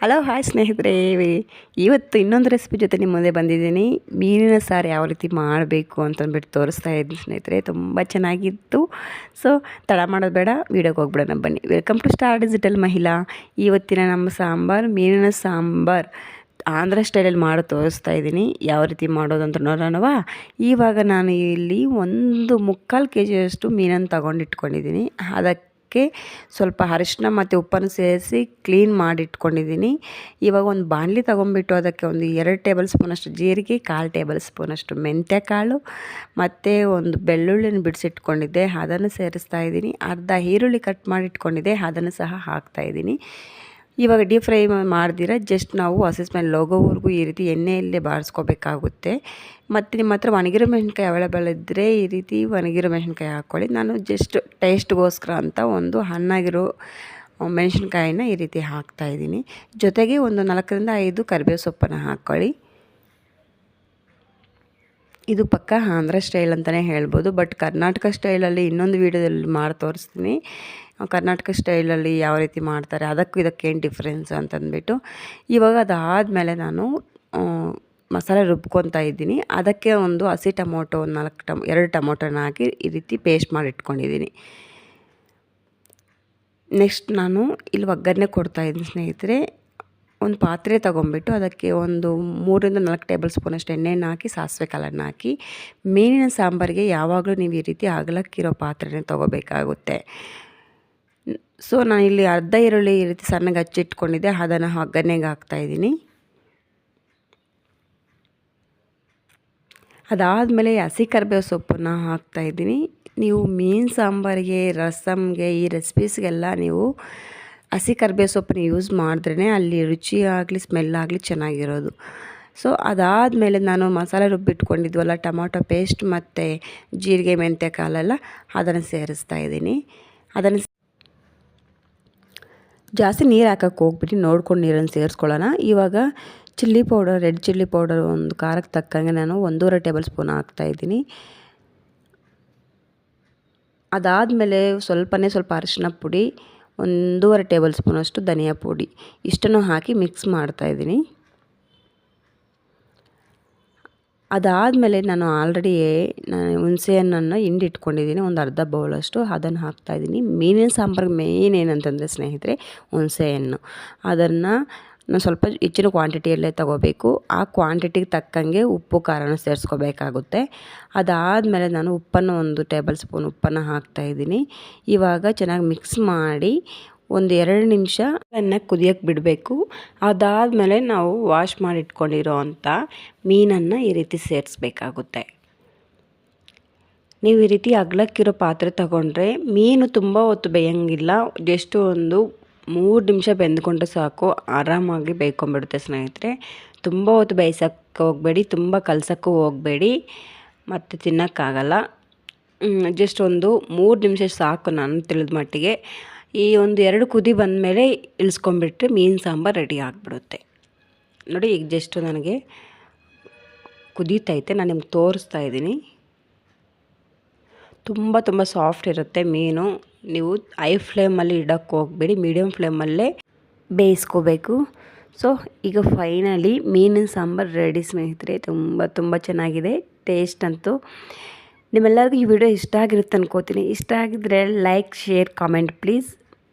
Hello hi ಸ್ನೇಹಿತರೆ. ಇವತ್ತು ಇನ್ನೊಂದು ರೆಸಿಪಿ ಜೊತೆ ನಿಮ್ಮ ಮುಂದೆ ಬಂದಿದ್ದೀನಿ. ಮೀನಿನ ಸಾರು ಯಾವ ರೀತಿ ಮಾಡಬೇಕು ಅಂತಂದ್ಬಿಟ್ಟು ತೋರಿಸ್ತಾ ಇದ್ದೀನಿ ಸ್ನೇಹಿತರೆ. ತುಂಬ ಚೆನ್ನಾಗಿತ್ತು. ಸೊ ತಡ ಮಾಡೋದು ಬೇಡ, ವೀಡಿಯೋಗೆ ಹೋಗ್ಬಿಡೋಣ ಬನ್ನಿ. ವೆಲ್ಕಮ್ ಟು ಸ್ಟಾರ್ ಡಿಜಿಟಲ್ ಮಹಿಳಾ ಇವತ್ತಿನ ನಮ್ಮ ಸಾಂಬಾರು, ಮೀನಿನ ಸಾಂಬಾರು ಆಂಧ್ರ ಸ್ಟೈಲಲ್ಲಿ ಮಾಡಿ ತೋರಿಸ್ತಾ ಇದ್ದೀನಿ. ಯಾವ ರೀತಿ ಮಾಡೋದು ಅಂತ ನೋಡೋಣವಾ? ಇವಾಗ ನಾನು ಇಲ್ಲಿ ಒಂದು ಮುಕ್ಕಾಲು ಕೆ ಜಿಯಷ್ಟು ಮೀನನ್ನು ತಗೊಂಡು ಇಟ್ಕೊಂಡಿದ್ದೀನಿ ಅದಕ್ಕೆ ಸ್ವಲ್ಪ ಅರಿಶಿನ ಮತ್ತು ಉಪ್ಪನ್ನು ಸೇರಿಸಿ ಕ್ಲೀನ್ ಮಾಡಿಟ್ಕೊಂಡಿದ್ದೀನಿ. ಇವಾಗ ಒಂದು ಬಾಣಲಿ ತೊಗೊಂಬಿಟ್ಟು ಅದಕ್ಕೆ ಒಂದು ಎರಡು ಟೇಬಲ್ ಸ್ಪೂನಷ್ಟು ಜೀರಿಗೆ, ಕಾಲು ಟೇಬಲ್ ಸ್ಪೂನಷ್ಟು ಮೆಂತ್ಯ ಕಾಳು ಮತ್ತು ಒಂದು ಬೆಳ್ಳುಳ್ಳಿನ ಬಿಡಿಸಿಟ್ಕೊಂಡಿದ್ದೆ. ಅದನ್ನು ಸೇರಿಸ್ತಾ ಇದ್ದೀನಿ. ಅರ್ಧ ಈರುಳ್ಳಿ ಕಟ್ ಮಾಡಿಟ್ಕೊಂಡಿದ್ದೆ. ಅದನ್ನು ಸಹ ಹಾಕ್ತಾಯಿದ್ದೀನಿ ಇವಾಗ ಡೀಪ್ ಫ್ರೈ ಮಾಡ್ದಿರ ಜಸ್ಟ್ ನಾವು ಹಸಿ ಲೋಗೋವರೆಗೂ ಈ ರೀತಿ ಎಣ್ಣೆಯಲ್ಲೇ ಬಾರಿಸ್ಕೋಬೇಕಾಗುತ್ತೆ. ಮತ್ತು ನಿಮ್ಮ ಹತ್ರ ಒಣಗಿರೋ ಮೆಣಸಿನ್ಕಾಯಿ ಅವೈಲೇಬಲ್ ಇದ್ದರೆ ಈ ರೀತಿ ಒಣಗಿರೋ ಮೆಣಸಿನ್ಕಾಯಿ ಹಾಕ್ಕೊಳ್ಳಿ. ನಾನು ಜಸ್ಟ್ ಟೇಸ್ಟ್ಗೋಸ್ಕರ ಅಂತ ಒಂದು ಹಣ್ಣಾಗಿರೋ ಮೆಣಸಿನ್ಕಾಯಿನ ಈ ರೀತಿ ಹಾಕ್ತಾಯಿದ್ದೀನಿ ಜೊತೆಗೆ ಒಂದು ನಾಲ್ಕರಿಂದ ಐದು ಕರಿಬೇವು ಸೊಪ್ಪನ್ನು ಹಾಕ್ಕೊಳ್ಳಿ. ಇದು ಪಕ್ಕ ಆಂಧ್ರ ಸ್ಟೈಲ್ ಅಂತಲೇ ಹೇಳ್ಬೋದು ಬಟ್ ಕರ್ನಾಟಕ ಸ್ಟೈಲಲ್ಲಿ ಇನ್ನೊಂದು ವೀಡಿಯೋದಲ್ಲಿ ಮಾಡಿ ತೋರಿಸ್ತೀನಿ. ಕರ್ನಾಟಕ ಸ್ಟೈಲಲ್ಲಿ ಯಾವ ರೀತಿ ಮಾಡ್ತಾರೆ, ಅದಕ್ಕೂ ಇದಕ್ಕೇನು ಡಿಫ್ರೆನ್ಸ್ ಅಂತಂದ್ಬಿಟ್ಟು ಇವಾಗ ಅದಾದಮೇಲೆ ನಾನು ಮಸಾಲೆ ರುಬ್ಕೊತಾ ಇದ್ದೀನಿ. ಅದಕ್ಕೆ ಒಂದು ಹಸಿ ಟೊಮೊಟೊ, ಒಂದು ನಾಲ್ಕು ಟಮ್, ಎರಡು ಟೊಮೊಟೊನ ಹಾಕಿ ಈ ರೀತಿ ಪೇಸ್ಟ್ ಮಾಡಿ ಇಟ್ಕೊಂಡಿದ್ದೀನಿ. ನೆಕ್ಸ್ಟ್ ನಾನು ಇಲ್ಲಿ ಒಗ್ಗರಣೆ ಕೊಡ್ತಾಯಿದ್ದೀನಿ ಸ್ನೇಹಿತರೆ. ಒಂದು ಪಾತ್ರೆ ತೊಗೊಂಬಿಟ್ಟು ಅದಕ್ಕೆ ಒಂದು ಮೂರರಿಂದ ನಾಲ್ಕು ಟೇಬಲ್ ಸ್ಪೂನಷ್ಟು ಎಣ್ಣೆನ ಹಾಕಿ, ಸಾಸಿವೆ ಕಾಳನ್ನು ಹಾಕಿ ಮೀನಿನ ಸಾಂಬಾರಿಗೆ ಯಾವಾಗಲೂ ನೀವು ಈ ರೀತಿ ಆಗಲಕ್ಕಿರೋ ಪಾತ್ರೆನೇ ತೊಗೋಬೇಕಾಗುತ್ತೆ. ಸೊ ನಾನು ಇಲ್ಲಿ ಅರ್ಧ ಈರುಳ್ಳಿ ಈ ರೀತಿ ಸಣ್ಣಗೆ ಹಚ್ಚಿಟ್ಕೊಂಡಿದ್ದೆ, ಅದನ್ನು ಒಗ್ಗರಣೆಗೆ ಹಾಕ್ತಾಯಿದ್ದೀನಿ ಅದಾದಮೇಲೆ ಹಸಿ ಕರಿಬೇವು ಸೊಪ್ಪನ್ನು ಹಾಕ್ತಾಯಿದ್ದೀನಿ ನೀವು ಮೀನು ಸಾಂಬಾರಿಗೆ ರಸಮ್ಗೆ ಈ ರೆಸಿಪೀಸ್ಗೆಲ್ಲ ನೀವು ಹಸಿ ಕರಿಬೇವು ಸೊಪ್ಪನ್ನು ಯೂಸ್ ಮಾಡಿದ್ರೇ ಅಲ್ಲಿ ರುಚಿ ಆಗಲಿ ಸ್ಮೆಲ್ ಆಗಲಿ ಚೆನ್ನಾಗಿರೋದು. ಸೊ ಅದಾದಮೇಲೆ ನಾನು ಮಸಾಲೆ ರುಬ್ಬಿಟ್ಕೊಂಡಿದ್ವಲ್ಲ ಟೊಮಾಟೊ ಪೇಸ್ಟ್ ಮತ್ತು ಜೀರಿಗೆ, ಮೆಂತ್ಯ ಕಾಲೆಲ್ಲ ಅದನ್ನು ಸೇರಿಸ್ತಾ ಇದ್ದೀನಿ. ಅದನ್ನು ಜಾಸ್ತಿ ನೀರು ಹಾಕೋಕ್ಕೆ ಹೋಗ್ಬಿಟ್ಟು ನೋಡ್ಕೊಂಡು ನೀರನ್ನು ಸೇರಿಸ್ಕೊಳ್ಳೋಣ. ಇವಾಗ chilli powder, red chilli powder ಒಂದು ಖಾರಕ್ಕೆ ತಕ್ಕಂಗೆ ನಾನು ಒಂದೂವರೆ ಟೇಬಲ್ ಸ್ಪೂನ್ ಹಾಕ್ತಾಯಿದ್ದೀನಿ ಅದಾದಮೇಲೆ ಸ್ವಲ್ಪನೇ ಸ್ವಲ್ಪ ಅರಿಶಿನ ಪುಡಿ, ಒಂದೂವರೆ ಟೇಬಲ್ ಸ್ಪೂನಷ್ಟು ಧನಿಯಾ ಪುಡಿ, ಇಷ್ಟನ್ನು ಹಾಕಿ ಮಿಕ್ಸ್ ಮಾಡ್ತಾಯಿದ್ದೀನಿ ಅದಾದಮೇಲೆ ನಾನು ಆಲ್ರೆಡಿ ನಾನು ಹುಣಸೆಹಣ್ಣನ್ನು ಹಿಂಡಿಟ್ಕೊಂಡಿದ್ದೀನಿ, ಒಂದು ಅರ್ಧ ಬೌಲಷ್ಟು ಅದನ್ನು ಹಾಕ್ತಾಯಿದ್ದೀನಿ. ಮೀನಿನ ಸಾಂಬಾರಿಗೆ ಮೇಯ್ನ್ ಏನಂತಂದರೆ ಸ್ನೇಹಿತರೆ, ಹುಣಸೆಹಣ್ಣು. ಅದನ್ನು ನಾನು ಸ್ವಲ್ಪ ಹೆಚ್ಚಿನ ಕ್ವಾಂಟಿಟಿಯಲ್ಲೇ ತೊಗೋಬೇಕು. ಆ ಕ್ವಾಂಟಿಟಿಗೆ ತಕ್ಕಂಗೆ ಉಪ್ಪು, ಖಾರನ ಸೇರಿಸ್ಕೋಬೇಕಾಗುತ್ತೆ. ಅದಾದಮೇಲೆ ನಾನು ಉಪ್ಪನ್ನು ಒಂದು ಟೇಬಲ್ ಸ್ಪೂನ್ ಉಪ್ಪನ್ನು ಹಾಕ್ತಾಯಿದ್ದೀನಿ. ಇವಾಗ ಚೆನ್ನಾಗಿ ಮಿಕ್ಸ್ ಮಾಡಿ ಒಂದು ಎರಡು ನಿಮಿಷ ಅದನ್ನು ಕುದಿಯೋಕ್ಕೆ ಬಿಡಬೇಕು. ಅದಾದಮೇಲೆ ನಾವು ವಾಶ್ ಮಾಡಿಟ್ಕೊಂಡಿರೋ ಅಂಥ ಮೀನನ್ನು ಈ ರೀತಿ ಸೇರಿಸ್ಬೇಕಾಗುತ್ತೆ. ನೀವು ಈ ರೀತಿ ಅಗ್ಲಕ್ಕಿರೋ ಪಾತ್ರೆ ತಗೊಂಡ್ರೆ ಮೀನು ತುಂಬ ಹೊತ್ತು ಬೇಯಂಗಿಲ್ಲ. ಜಸ್ಟ್ ಒಂದು ಮೂರು ನಿಮಿಷ ಬೆಂದ್ಕೊಂಡ್ರೆ ಸಾಕು. ಆರಾಮಾಗಿ ಬೇಯ್ಕೊಂಡ್ಬಿಡುತ್ತೆ ಸ್ನೇಹಿತರೆ. ತುಂಬ ಹೊತ್ತು ಬೇಯಿಸೋಕ್ಕೆ ಹೋಗಬೇಡಿ, ತುಂಬ ಕಲ್ಸೋಕ್ಕೂ ಹೋಗಬೇಡಿ. ಮತ್ತು ತಿನ್ನೋಕ್ಕಾಗಲ್ಲ. ಜಸ್ಟ್ ಒಂದು ಮೂರು ನಿಮಿಷ ಸಾಕು ನಾನು ತಿಳಿದ ಮಟ್ಟಿಗೆ. ಈ ಒಂದು ಎರಡು ಕುದಿ ಬಂದಮೇಲೆ ಇಳಿಸ್ಕೊಂಬಿಟ್ರೆ ಮೀನು ಸಾಂಬಾರು ರೆಡಿ ಆಗಿಬಿಡುತ್ತೆ. ನೋಡಿ, ಈಗ ಜಸ್ಟ್ ನನಗೆ ಕುದೀತೈತೆ ನಾನು ನಿಮ್ಗೆ ತೋರಿಸ್ತಾ ಇದ್ದೀನಿ. ತುಂಬ ತುಂಬ ಸಾಫ್ಟ್ ಇರುತ್ತೆ ಮೀನು. ನೀವು ಐ ಫ್ಲೇಮಲ್ಲಿ ಇಡೋಕ್ಕೆ ಹೋಗಬೇಡಿ. ಮೀಡಿಯಮ್ ಫ್ಲೇಮಲ್ಲೇ ಬೇಯಿಸ್ಕೋಬೇಕು. ಸೊ ಈಗ ಫೈನಲಿ ಮೀನಿನ ಸಾಂಬಾರು ರೆಡಿ ಸ್ನೇಹಿತರೆ. ತುಂಬ ತುಂಬ ಚೆನ್ನಾಗಿದೆ. ಟೇಸ್ಟ್ ಅಂತೂ ನಿಮ್ಮೆಲ್ಲರಿಗೂ ಈ ವಿಡಿಯೋ ಇಷ್ಟ ಆಗಿರುತ್ತೆ ಅನ್ಕೋತೀನಿ. ಇಷ್ಟ ಆಗಿದ್ರೆ ಲೈಕ್ ಶೇರ್ ಕಾಮೆಂಟ್ ಪ್ಲೀಸ್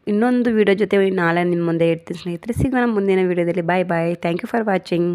ಇನ್ನೊಂದು ವಿಡಿಯೋ ಜೊತೆ ನಾಳೆ ನಿಮ್ಮ ಮುಂದೆ ಇರ್ತೀನಿ ಸ್ನೇಹಿತರೆ. ಸಿಗೋಣ ಮುಂದಿನ ವಿಡಿಯೋದಲ್ಲಿ bye bye thank you for watching